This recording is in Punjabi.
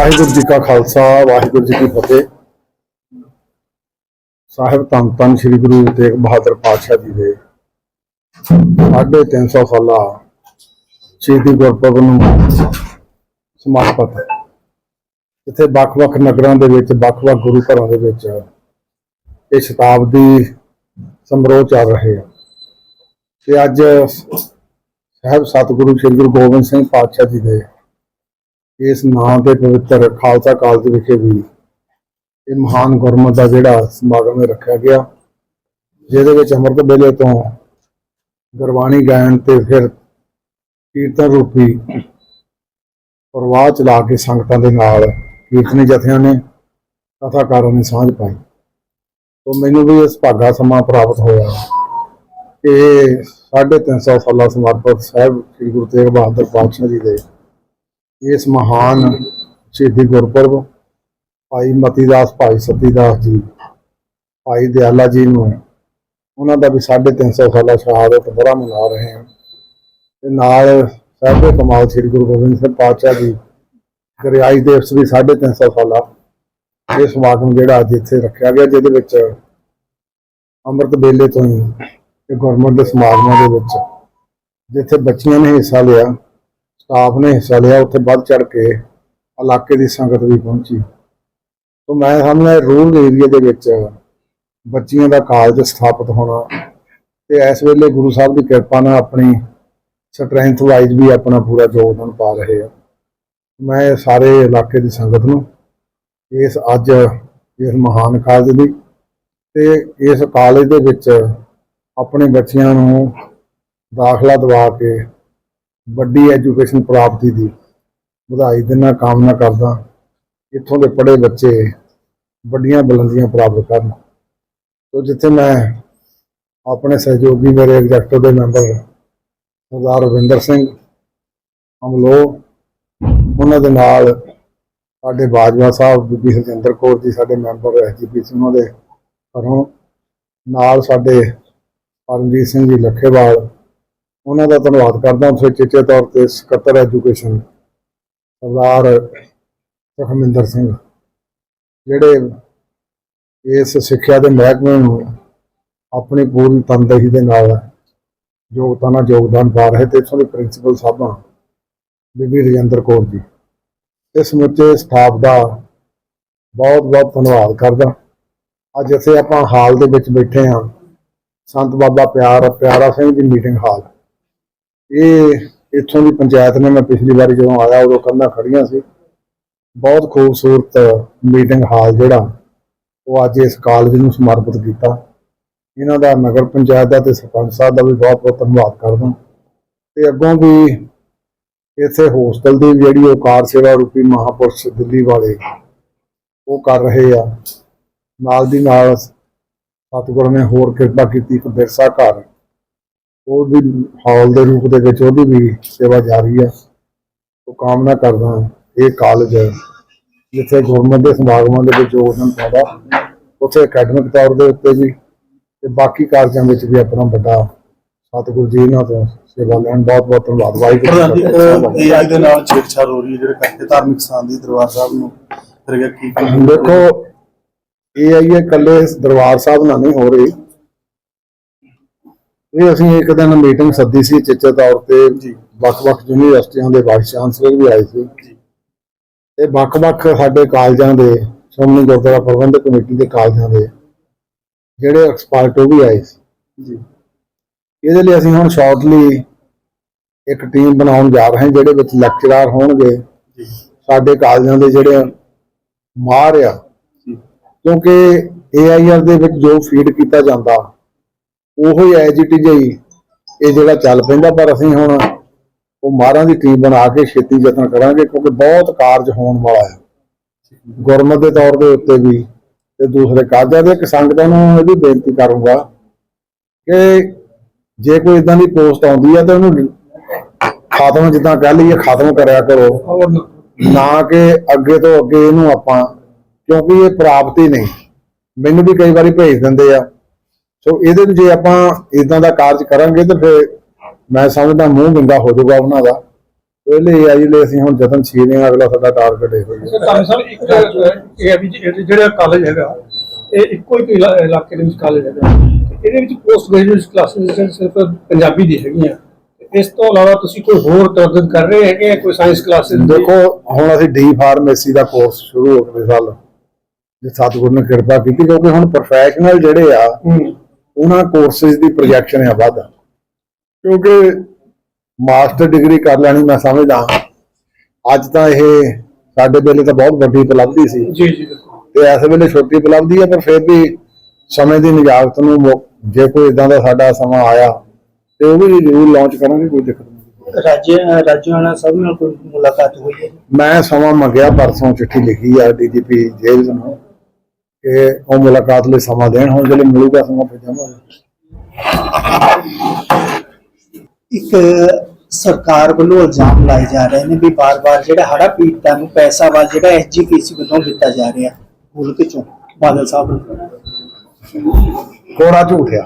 ਵਾਹਿਗੁਰੂ ਜੀ ਕਾ ਖਾਲਸਾ, ਵਾਹਿਗੁਰੂ ਜੀ ਕੀ ਫਤਿਹ। ਸਾਹਿਬ, ਧੰਨ ਧੰਨ ਸ੍ਰੀ ਗੁਰੂ ਤੇਗ ਬਹਾਦਰ ਪਾਤਸ਼ਾਹ ਜੀ ਦੇ ਸਾਢੇ ਤਿੰਨ ਸੌ ਸਾਲਾ ਸ਼ਹੀਦੀ ਗੁਰਪੁਰਬ ਨੂੰ ਸਮਰਪਿਤ ਹੈ। ਇੱਥੇ ਵੱਖ-ਵੱਖ ਨਗਰਾਂ ਦੇ ਵਿੱਚ, ਵੱਖ-ਵੱਖ ਗੁਰੂ ਘਰਾਂ ਦੇ ਵਿੱਚ ਇਹ ਸ਼ਤਾਬਦੀ ਸਮਰੋਹ ਚੱਲ ਰਹੇ ਆ। ਤੇ ਅੱਜ ਸਾਹਿਬ, ਸਤਿਗੁਰੂ ਸ੍ਰੀ ਗੁਰੂ ਗੋਬਿੰਦ ਸਿੰਘ ਪਾਤਸ਼ਾਹ ਜੀ ਦੇ ਇਸ ਨਾਂ ਦੇ ਪਵਿੱਤਰ ਖਾਲਸਾ ਕਾਲਜ ਵਿਖੇ ਵੀ ਇਹ ਮਹਾਨ ਗੁਰਮਤ ਦਾ ਜਿਹੜਾ ਸਮਾਗਮ ਰੱਖਿਆ ਗਿਆ। ਜਿਹਦੇ ਵਿੱਚ ਅੰਮ੍ਰਿਤ ਵੇਲੇ ਤੋਂ ਗੁਰਬਾਣੀ ਗਾਇਨ ਤੇ ਫਿਰ ਕੀਰਤਨ ਰੂਪੀ ਪ੍ਰਵਾਹ ਚਲਾ ਕੇ ਸੰਗਤਾਂ ਦੇ ਨਾਲ ਕੀਰਤਨੀ ਜਥਿਆਂ ਨੇ ਕਥਾਕਾਰਾਂ ਨੇ ਸਾਂਝ ਪਾਈ। ਤੋਂ ਮੈਨੂੰ ਵੀ ਇਸ ਭਾਗਾ ਸਮਾਂ ਪ੍ਰਾਪਤ ਹੋਇਆ ਕਿ 350 ਸਾਲਾਂ ਸਮਰਪਿਤ ਸਾਹਿਬ ਸ੍ਰੀ ਗੁਰੂ ਤੇਗ ਬਹਾਦਰ ਪਾਤਸ਼ਾਹ ਜੀ ਦੇ ਇਸ ਮਹਾਨ ਸ਼ਹੀਦੀ ਗੁਰਪੁਰਬ ਭਾਈ ਮਤੀਦਾਸ ਭਾਈ ਸਤੀਦਾਸ ਜੀ, ਭਾਈ ਦਿਆਲਾ ਜੀ ਨੂੰ, ਉਹਨਾਂ ਦਾ ਵੀ 350 ਸਾਲਾ ਸ਼ਹਾਦਤ ਬੜਾ ਮਨਾ ਰਹੇ ਹਾਂ। ਤੇ ਨਾਲ ਸਾਹਿਬੇ ਕਮਾਲ ਸ੍ਰੀ ਗੁਰੂ ਗੋਬਿੰਦ ਸਿੰਘ ਪਾਤਸ਼ਾਹ ਜੀ, ਦਰਿਆਈ ਦਿਵਸ ਵੀ 350 ਸਾਲਾ ਇਹ ਸਮਾਗਮ ਜਿਹੜਾ ਅੱਜ ਇੱਥੇ ਰੱਖਿਆ ਗਿਆ, ਜਿਹਦੇ ਵਿੱਚ ਅੰਮ੍ਰਿਤ ਵੇਲੇ ਤੋਂ ਹੀ ਇਹ ਗੁਰਮਤਿ ਦੇ ਸਮਾਗਮਾਂ ਦੇ ਵਿੱਚ ਜਿੱਥੇ ਬੱਚੀਆਂ ਨੇ ਹਿੱਸਾ ਲਿਆ ਸਟਾਫ ਨੇ ਹਿੱਸਾ ਲਿਆ, ਉੱਥੇ ਵੱਧ ਚੜ ਕੇ ਇਲਾਕੇ ਦੀ ਸੰਗਤ ਵੀ ਪਹੁੰਚੀ। ਤੋਂ ਮੈਂ ਸਾਹਮਣੇ ਰੂਰਲ ਏਰੀਆ ਦੇ ਵਿੱਚ ਬੱਚੀਆਂ ਦਾ ਕਾਲਜ ਸਥਾਪਿਤ ਹੋਣਾ ਤੇ ਇਸ ਵੇਲੇ ਗੁਰੂ ਸਾਹਿਬ ਦੀ ਕਿਰਪਾ ਨਾਲ ਆਪਣੀ ਸਟਰੈਂਥ ਵਾਈਜ਼ ਵੀ ਆਪਣਾ ਪੂਰਾ ਯੋਗਦਾਨ ਪਾ ਰਹੇ ਆ। ਮੈਂ ਸਾਰੇ ਇਲਾਕੇ ਦੀ ਸੰਗਤ ਨੂੰ ਇਸ ਅੱਜ ਇਸ ਮਹਾਨ ਕਾਲਜ ਦੀ ਤੇ ਇਸ ਕਾਲਜ ਦੇ ਵਿੱਚ ਆਪਣੇ ਬੱਚਿਆਂ ਨੂੰ ਦਾਖਲਾ ਦਿਵਾ ਕੇ ਵੱਡੀ ਐਜੂਕੇਸ਼ਨ ਪ੍ਰਾਪਤੀ ਦੀ ਵਧਾਈ ਦੇਣਾ ਕਾਮਨਾ ਕਰਦਾ, ਇੱਥੋਂ ਦੇ ਪੜ੍ਹੇ ਬੱਚੇ ਵੱਡੀਆਂ ਬੁਲੰਦੀਆਂ ਪ੍ਰਾਪਤ ਕਰਨ। ਤੋ ਜਿੱਥੇ ਮੈਂ ਆਪਣੇ ਸਹਿਯੋਗੀ ਮੇਰੇ ਐਗਜ਼ੈਕਟਿਵ ਦੇ ਮੈਂਬਰ ਸਰਦਾਰ ਰਵਿੰਦਰ ਸਿੰਘ ਅਮਲੋ, ਉਹਨਾਂ ਦੇ ਨਾਲ ਸਾਡੇ ਬਾਜਵਾ ਸਾਹਿਬ, ਬੀਬੀ ਹਰਜਿੰਦਰ ਕੌਰ ਜੀ ਸਾਡੇ ਮੈਂਬਰ ਐਸਜੀਪੀਸੀ ਉਹਨਾਂ ਦੇ ਘਰੋਂ। ਨਾਲ ਸਾਡੇ ਪਰਮਜੀਤ ਸਿੰਘ ਜੀ ਲੱਖੇਵਾਲ ਉਹਨਾਂ ਦਾ ਧੰਨਵਾਦ ਕਰਦਾ ਉਸ ਚੇਚੇ ਤੌਰ ਤੇ ਸਕੱਤਰ ਐਜੂਕੇਸ਼ਨ ਸਰਦਾਰ ਸੁਖਮਿੰਦਰ ਸਿੰਘ, ਜਿਹੜੇ ਇਸ ਸਿੱਖਿਆ ਦੇ ਮਹਿਕਮੇ ਨੂੰ ਆਪਣੀ ਪੂਰੀ ਤਨਦੇਹੀ ਦੇ ਨਾਲ ਯੋਗਤਾ ਨਾਲ ਯੋਗਦਾਨ ਪਾ ਰਹੇ ਤੇ ਇਥੋਂ ਦੇ ਪ੍ਰਿੰਸੀਪਲ ਸਾਹਿਬਾਂ ਬੀਬੀ ਰਜਿੰਦਰ ਕੌਰ ਜੀ। ਇਸ ਸਮੁੱਚੇ ਸਟਾਫ ਦਾ ਬਹੁਤ ਬਹੁਤ ਧੰਨਵਾਦ ਕਰਦਾ ਅੱਜ ਇੱਥੇ ਆਪਾਂ ਹਾਲ ਦੇ ਵਿੱਚ ਬੈਠੇ ਹਾਂ। ਸੰਤ ਬਾਬਾ ਪਿਆਰ ਪਿਆਰਾ ਸਿੰਘ ਦੀ ਮੀਟਿੰਗ ਹਾਲ। ਇਹ ਇੱਥੋਂ ਦੀ ਪੰਚਾਇਤ ਨੇ, ਮੈਂ ਪਿਛਲੀ ਵਾਰੀ ਜਦੋਂ ਆਇਆ ਉਦੋਂ ਕੰਧਾਂ ਖੜੀਆਂ ਸੀ। ਬਹੁਤ ਖੂਬਸੂਰਤ ਮੀਟਿੰਗ ਹਾਲ ਜਿਹੜਾ, ਉਹ ਅੱਜ ਇਸ ਕਾਲਜ ਨੂੰ ਸਮਰਪਿਤ ਕੀਤਾ। ਇਹਨਾਂ ਦਾ ਨਗਰ ਪੰਚਾਇਤ ਦਾ ਤੇ ਸਰਪੰਚ ਸਾਹਿਬ ਦਾ ਵੀ ਬਹੁਤ ਬਹੁਤ ਧੰਨਵਾਦ ਕਰਦਾ। ਤੇ ਅੱਗੋਂ ਵੀ ਇੱਥੇ ਹੋਸਟਲ ਦੀ ਜਿਹੜੀ ਉਹ ਕਾਰ ਸੇਵਾ ਰੂਪੀ ਮਹਾਪੁਰਸ਼ ਦਿੱਲੀ ਵਾਲੇ, ਉਹ ਕਰ ਰਹੇ ਆ। ਨਾਲ ਦੀ ਨਾਲ ਸਤਿਗੁਰੂ ਨੇ ਹੋਰ ਕਿਰਪਾ ਕੀਤੀ ਇੱਕ ਬਿਰਸਾ ਘਰ ਉਹ ਵੀ ਹਾਲ ਦੇ ਰੂਪ ਦੇ ਵਿੱਚ ਉਹਦੀ ਵੀ ਸੇਵਾ ਜਾਰੀ ਹੈ ਉਹ ਕਾਮਨਾ ਕਰਦਾ ਇਹ ਕਾਲਜ ਜਿੱਥੇ ਗੁਰਮਤਿ ਦੇ ਸਮਾਗਮਾਂ ਦੇ ਵਿੱਚ ਯੋਗਦਾਨ ਪਾਉਂਦਾ ਉੱਥੇ ਅਕੈਡਮਿਕ ਤੌਰ ਦੇ ਉੱਤੇ ਵੀ ਤੇ ਬਾਕੀ ਕਾਰਜਾਂ ਵਿੱਚ ਵੀ ਆਪਣਾ ਵੱਡਾ ਸਤਿਗੁਰੂ ਜੀ ਇਹਨਾਂ ਤੋਂ ਸੇਵਾ ਲੈਣ ਬਹੁਤ ਬਹੁਤ ਧੰਨਵਾਦ। ਵਾਹਿਗੁਰੂ ਜੀ। ਏਆਈ ਦੇ ਨਾਲ ਛੇੜਛਾੜ ਹੋ ਰਹੀ ਹੈ ਜਿਹੜੇ ਕਰਕੇ ਧਾਰਮਿਕ ਸਥਾਨ ਦੀ ਦਰਬਾਰ ਸਾਹਿਬ ਨੂੰ ਫਿਰ ਕੀ ਦੇਖੋ ਇਹ ਆਈ ਹੈ ਇਕੱਲੇ ਦਰਬਾਰ ਸਾਹਿਬ ਨਾਲ ਨਹੀਂ ਹੋ ਰਹੀ। ਇਹ ਅਸੀਂ ਇੱਕ ਦਿਨ ਮੀਟਿੰਗ ਸੱਦੀ ਸੀ ਚਿੱਚੇ ਤੌਰ ਤੇ। ਜੀ। ਵੱਖ-ਵੱਖ ਯੂਨੀਵਰਸਿਟੀਆਂ ਦੇ ਵਾਈਸ ਚਾਂਸਲਰ ਵੀ ਆਏ ਸੀ। ਤੇ ਵੱਖ-ਵੱਖ ਸਾਡੇ ਕਾਲਜਾਂ ਦੇ ਸ਼੍ਰੋਮਣੀ ਗੁਰਦੁਆਰਾ ਪ੍ਰਬੰਧਕ ਕਮੇਟੀ ਦੇ ਕਾਲਜਾਂ ਦੇ ਜਿਹੜੇ ਐਕਸਪਰਟ ਉਹ ਵੀ ਆਏ ਸੀ। ਜੀ। ਇਹਦੇ ਲਈ ਅਸੀਂ ਹੁਣ ਸ਼ਾਰਟਲੀ ਇੱਕ ਟੀਮ ਬਣਾਉਣ ਜਾ ਰਹੇ ਹਾਂ ਜਿਹੜੇ ਵਿੱਚ ਲੈਕਚਰਰ ਹੋਣਗੇ। ਜੀ। ਸਾਡੇ ਕਾਲਜਾਂ ਦੇ ਜਿਹੜੇ ਮਾਹਰ ਆ। ਕਿਉਂਕਿ AIR ਦੇ ਵਿੱਚ ਜੋ ਫੀਡ ਕੀਤਾ ਜਾਂਦਾ ਉਹੋ ਹੀ ਐਜੀਟੀ ਜਿਹੀ ਇਹ ਜਿਹੜਾ ਚੱਲ ਪੈਂਦਾ ਪਰ ਅਸੀਂ ਹੁਣ ਉਹ ਮਾਰਾਂ ਦੀ ਟੀਮ ਬਣਾ ਕੇ ਛੇਤੀ ਯਤਨ ਕਰਾਂਗੇ ਕਿਉਂਕਿ ਬਹੁਤ ਕਾਰਜ ਹੋਣ ਵਾਲਾ ਹੈ। ਗੁਰਮਤਿ ਦੇ ਤੌਰ ਦੇ ਉੱਤੇ ਵੀ ਤੇ ਦੂਸਰੇ ਕਾਰਜਾਂ ਦੇ, ਇੱਕ ਸੰਗਤਾਂ ਨੂੰ ਇਹ ਵੀ ਬੇਨਤੀ ਕਰੂੰਗਾ ਕਿ ਜੇ ਕੋਈ ਇਦਾਂ ਦੀ ਪੋਸਟ ਆਉਂਦੀ ਹੈ ਤਾਂ ਉਹਨੂੰ ਖਾਤਮ ਜਿੱਦਾਂ ਕਹਿ ਲਈਏ ਖਾਤਮ ਕਰਿਆ ਕਰੋ। ਨਾ ਕਿ ਅੱਗੇ ਤੋਂ ਅੱਗੇ ਇਹਨੂੰ ਆਪਾਂ, ਕਿਉਂਕਿ ਇਹ ਪ੍ਰਾਪਤੀ ਨਹੀਂ। ਮੈਨੂੰ ਵੀ ਕਈ ਵਾਰੀ ਭੇਜ ਦਿੰਦੇ ਆ। ਸੋ ਇਹਦੇ ਨੂੰ ਜੇ ਆਪਾਂ ਇਦਾਂ ਦਾ ਕਾਰਜ ਕਰਾਂਗੇ ਤਾਂ ਫਿਰ ਮੈਂ ਸਮਝਦਾ ਮੂੰਹ ਬਿੰਗਾ ਹੋ ਜਾਊਗਾ ਉਹਨਾਂ ਦਾ। ਪਹਿਲੇ ਏਆਈ ਲਈ ਅਸੀਂ ਹੁਣ ਯਤਨਸ਼ੀਲ ਹਾਂ ਅਗਲਾ ਸਾਡਾ ਟਾਰਗੇਟ ਇਹੋ ਹੀ ਹੈ ਤਾਂ ਸਰ ਇੱਕ ਅਹ, ਇਹ ਹੈ ਵੀ ਜਿਹੜੇ- ਕਾਲਜ ਹੈਗਾ ਇਹ ਇੱਕੋ ਇਲਾ- ਇਲਾਕੇ ਦੇ ਵਿੱਚ ਕਾਲਜ ਹੈਗਾ। ਇਹਦੇ ਵਿੱਚ ਪੋਸਟ ਗ੍ਰੈਜੂਏਟ ਕਲਾਸਿਸ ਸਿਰਫ ਪੰਜਾਬੀ ਦੀ ਹੈਗੀਆਂ। ਇਸ ਤੋਂ ਇਲਾਵਾ ਤੁਸੀਂ ਕੋਈ ਹੋਰ ਤਰਜਦ ਕਰ ਰਹੇ ਹੈਗੇ ਕੋਈ ਸਾਇੰਸ ਕਲਾਸਿਸ ਦੇਖੋ ਹੁਣ ਅਸੀਂ ਡੀ ਫਾਰਮੇਸੀ ਦਾ ਕੋਰਸ ਸ਼ੁਰੂ ਹੋ ਅਗਲੇ ਸਾਲ। ਜੇ ਸਤਿਗੁਰੂ ਨੇ ਕਿਰਪਾ ਕੀਤੀ ਕਿਉਂਕਿ ਹੁਣ ਪ੍ਰੋਫੈਸ਼ਨਲ ਜਿਹੜੇ ਆ ਉਹਨਾਂ ਕੋਰਸਿਸ ਦੀ ਪ੍ਰੋਜੈਕਸ਼ਨ ਆ ਵੱਧ। ਕਿਉਂਕਿ ਮਾਸਟਰ ਡਿਗਰੀ ਕਰ ਲੈਣੀ ਮੈਂ ਸਮਝਦਾ ਅੱਜ ਤਾਂ ਇਹ ਸਾਡੇ ਵੇਲੇ ਤਾਂ ਬਹੁਤ ਵੱਡੀ ਉਪਲਬਧੀ ਸੀ। ਜੀ ਜੀ ਬਿਲਕੁਲ। ਤੇ ਇਸ ਵੇਲੇ ਛੋਟੀ ਉਪਲਬਧੀ ਹੈ ਪਰ ਫਿਰ ਵੀ ਸਮੇਂ ਦੀ ਨਿਜਾਕਤ ਨੂੰ ਜੇ ਕੋਈ ਇਦਾਂ ਦਾ ਸਾਡਾ ਸਮਾਂ ਆਇਆ ਤੇ ਉਹ ਵੀ ਜ਼ਰੂਰ ਲਾਂਚ ਕਰਾਂਗੇ ਕੋਈ ਦਿੱਕਤ ਨਹੀਂ। ਰਾਜੇ ਰਾਜਿਆਂ ਨਾਲ ਸਭ ਨਾਲ ਕੋਈ ਮੁਲਾਕਾਤ ਹੋਈ ਹੈ? ਮੈਂ ਸਮਾਂ ਮੰਗਿਆ ਪਰਸੋਂ ਚਿੱਠੀ ਲਿਖੀ ਆ ਡੀਜੀਪੀ ਜੇਲ੍ਹ ਨੂੰ। ਕਿ ਉਹ ਮੁਲਾਕਾਤ ਲਈ ਸਮਾਂ ਦੇਣ ਹੁਣ ਜਦੋਂ ਮਿਲੂਗਾ ਸਮਾਂ ਫਿਰ ਜਾਵਾਂਗੇ ਇੱਕ ਸਰਕਾਰ ਵੱਲੋਂ ਇਲਜ਼ਾਮ ਲਾਏ ਜਾ ਰਹੇ ਨੇ ਵੀ ਬਾਰ-ਬਾਰ ਜਿਹੜਾ ਹੜਾ ਪੀੜਤਾਂ ਨੂੰ ਪੈਸਾ ਵਾ ਜਿਹੜਾ ਐਸਜੀਪੀਸੀ ਵੱਲੋਂ ਦਿੱਤਾ ਜਾ ਰਿਹਾ ਮੁਲਕ ਚੋਂ ਬਾਦਲ ਸਾਹਿਬ ਨੂੰ। ਕੋਰਾ ਝੂਠਿਆ